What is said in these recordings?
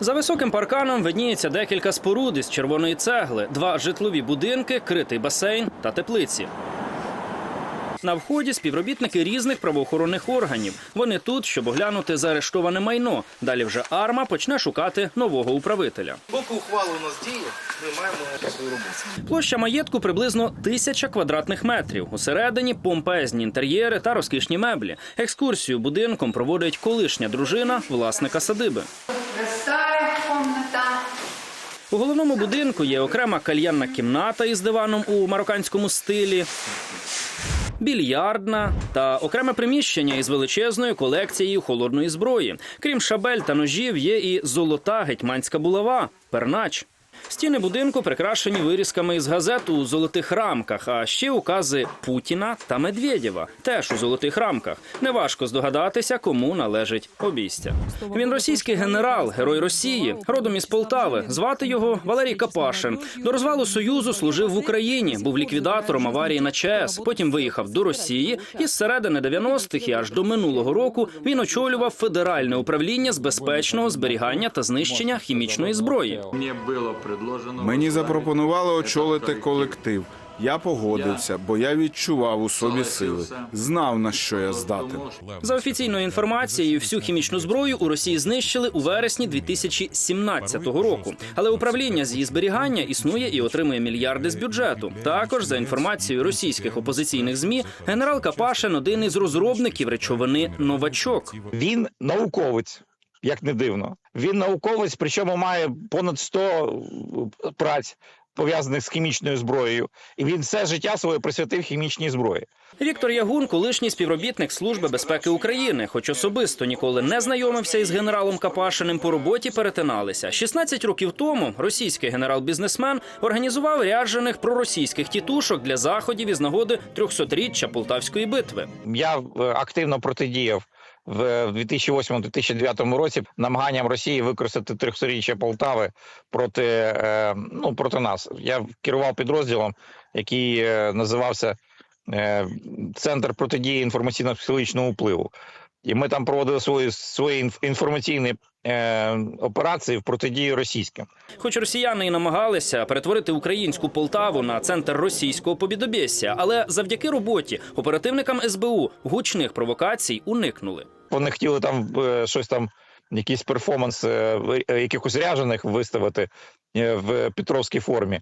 За високим парканом видніється декілька споруд із червоної цегли, два житлові будинки, критий басейн та теплиці. На вході співробітники різних правоохоронних органів. Вони тут, щоб оглянути заарештоване майно. Далі вже арма почне шукати нового управителя. Поки ухвала у нас діє, ми маємо свою роботу. Площа маєтку приблизно тисяча квадратних метрів. Усередині помпезні інтер'єри та розкішні меблі. Екскурсію будинком проводить колишня дружина власника садиби. У головному будинку є окрема кальянна кімната із диваном у марокканському стилі. Більярдна та окреме приміщення із величезною колекцією холодної зброї. Крім шабель та ножів, є і золота гетьманська булава пернач. Стіни будинку прикрашені вирізками із газет у золотих рамках, а ще укази Путіна та Медведєва теж у золотих рамках. Неважко здогадатися, кому належить обійстя. Він російський генерал, герой Росії, родом із Полтави. Звати його Валерій Капашин. До розвалу союзу служив в Україні, був ліквідатором аварії на ЧАЕС. Потім виїхав до Росії, і з середини 90-х і аж до минулого року він очолював федеральне управління з безпечного зберігання та знищення хімічної зброї. Было предложено... Мені запропонували очолити колектив. Я погодився, бо я відчував у собі сили, знав на що я здатен. За офіційною інформацією, всю хімічну зброю у Росії знищили у вересні 2017 року. Але управління з її зберігання існує і отримує мільярди з бюджету. Також за інформацією російських опозиційних змі, генерал Капашин один із розробників речовини новачок. Він науковець, як не дивно. Він науковець, причому має понад 100 праць пов'язаних з хімічною зброєю, і він все життя своє присвятив хімічній зброї. Віктор Ягун, колишній співробітник Служби безпеки України, хоч особисто ніколи не знайомився із генералом Капашиним, по роботі перетиналися. 16 років тому російський генерал-бізнесмен організував ряджених проросійських тітушок для заходів із нагоди 300-річчя Полтавської битви. Я е, активно протидіяв в 2008-2009 році намаганням Росії використати трьохсторіччя Полтави проти, е, ну, проти нас. Я керував підрозділом, який е, називався е, Центр протидії інформаційно-психологічного впливу. І ми там проводили свої свої інформаційні е, операції в протидії російським. Хоч росіяни і намагалися перетворити українську Полтаву на центр російського побідобєсся, але завдяки роботі оперативникам СБУ гучних провокацій уникнули. Вони хотіли там е, щось там, якийсь перформанс е, е, якихось ряжених виставити в Петровській формі.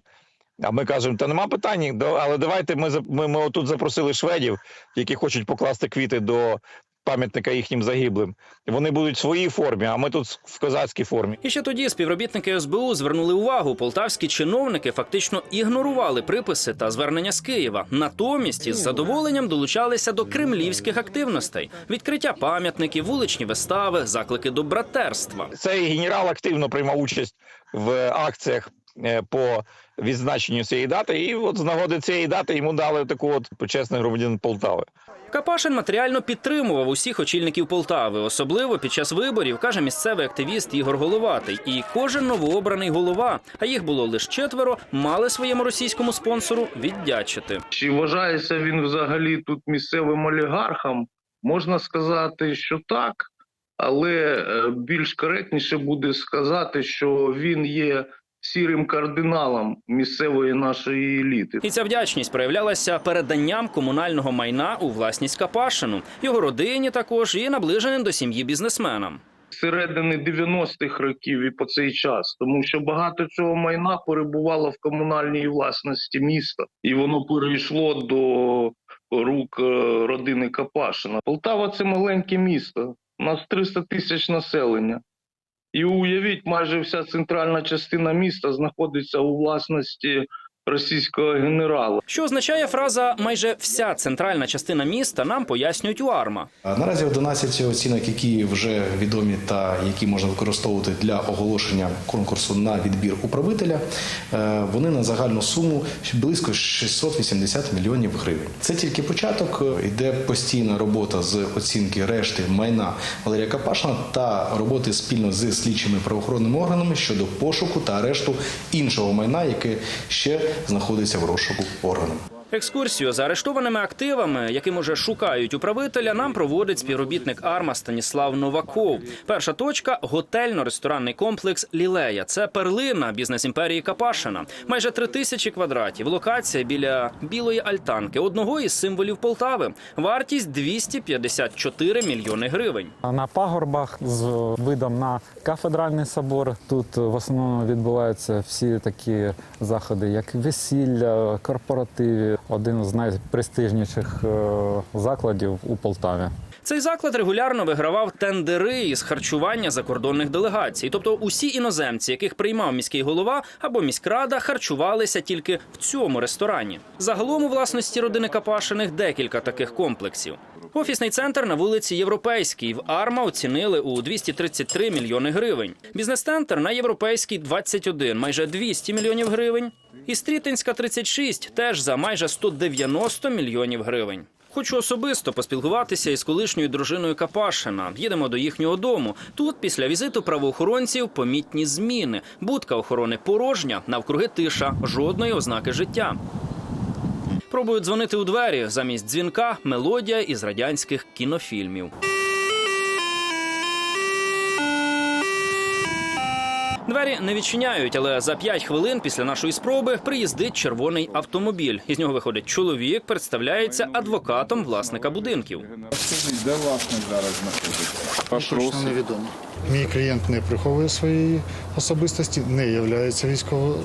А ми кажемо, та нема питань, але давайте ми ми, ми отут запросили шведів, які хочуть покласти квіти до пам'ятника їхнім загиблим. Вони будуть в своїй формі, а ми тут в козацькій формі. І ще тоді співробітники СБУ звернули увагу. Полтавські чиновники фактично ігнорували приписи та звернення з Києва. Натомість із задоволенням долучалися до кремлівських активностей: відкриття пам'ятників, вуличні вистави, заклики до братерства. Цей генерал активно приймав участь в акціях по відзначенню цієї дати. І от з нагоди цієї дати йому дали таку от почесний громадянин Полтави. Капашин матеріально підтримував усіх очільників Полтави, особливо під час виборів, каже місцевий активіст Ігор Головатий. І кожен новообраний голова, а їх було лише четверо, мали своєму російському спонсору віддячити. Чи вважається він взагалі тут місцевим олігархом? Можна сказати, що так, але е, більш коректніше буде сказати, що він є сірим кардиналом місцевої нашої еліти. І ця вдячність проявлялася переданням комунального майна у власність Капашину, його родині також і наближеним до сім'ї бізнесменам. Середини 90-х років і по цей час, тому що багато цього майна перебувало в комунальній власності міста, і воно перейшло до рук е, родини Капашина. Полтава це маленьке місто. У нас 300 тисяч населення. І уявіть, майже вся центральна частина міста знаходиться у власності російського генерала. Що означає фраза майже вся центральна частина міста нам пояснюють у Арма. Наразі 11 оцінок, які вже відомі та які можна використовувати для оголошення конкурсу на відбір управителя, е, вони на загальну суму близько 680 мільйонів гривень. Це тільки початок. Йде постійна робота з оцінки решти майна Валерія Капашина та роботи спільно з слідчими правоохоронними органами щодо пошуку та арешту іншого майна, яке ще знаходиться в розшуку органів. Екскурсію за арештованими активами, яким уже шукають управителя, нам проводить співробітник Арма Станіслав Новаков. Перша точка готельно-ресторанний комплекс Лілея. Це перлина бізнес імперії Капашина. Майже три тисячі квадратів. Локація біля білої альтанки, одного із символів Полтави. Вартість 254 мільйони гривень. На пагорбах з видом на кафедральний собор тут в основному відбуваються всі такі заходи, як весілля, корпоративи. Один з найпрестижніших е, закладів у Полтаві. Цей заклад регулярно вигравав тендери із харчування закордонних делегацій. Тобто усі іноземці, яких приймав міський голова або міськрада, харчувалися тільки в цьому ресторані. Загалом у власності родини Капашиних декілька таких комплексів. Офісний центр на вулиці Європейській в Арма оцінили у 233 мільйони гривень. Бізнес-центр на Європейській 21, майже 200 мільйонів гривень. І Стрітинська 36 теж за майже 190 мільйонів гривень. Хочу особисто поспілкуватися із колишньою дружиною Капашина. Їдемо до їхнього дому. Тут, після візиту правоохоронців, помітні зміни. Будка охорони порожня, навкруги тиша, жодної ознаки життя. Пробую дзвонити у двері. Замість дзвінка мелодія із радянських кінофільмів. Двері не відчиняють, але за 5 хвилин після нашої спроби приїздить червоний автомобіль. Із нього виходить чоловік, представляється адвокатом власника будинків. Скажіть, де власник зараз знаходиться? Точно невідомо. Мій клієнт не приховує своєї особистості, не є військовим.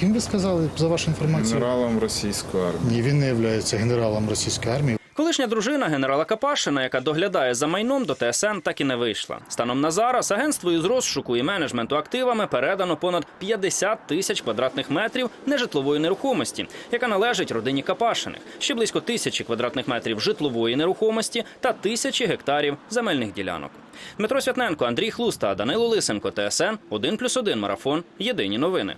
Ким ви сказали за вашу інформацію? Генералом російської армії. Ні, він не є генералом російської армії. Колишня дружина генерала Капашина, яка доглядає за майном до ТСН, так і не вийшла. Станом на зараз агентству із розшуку і менеджменту активами передано понад 50 тисяч квадратних метрів нежитлової нерухомості, яка належить родині Капашиних. Ще близько тисячі квадратних метрів житлової нерухомості та тисячі гектарів земельних ділянок. Дмитро Святненко, Андрій Хлуста, Данило Лисенко, ТСН 1+,1 марафон. Єдині новини.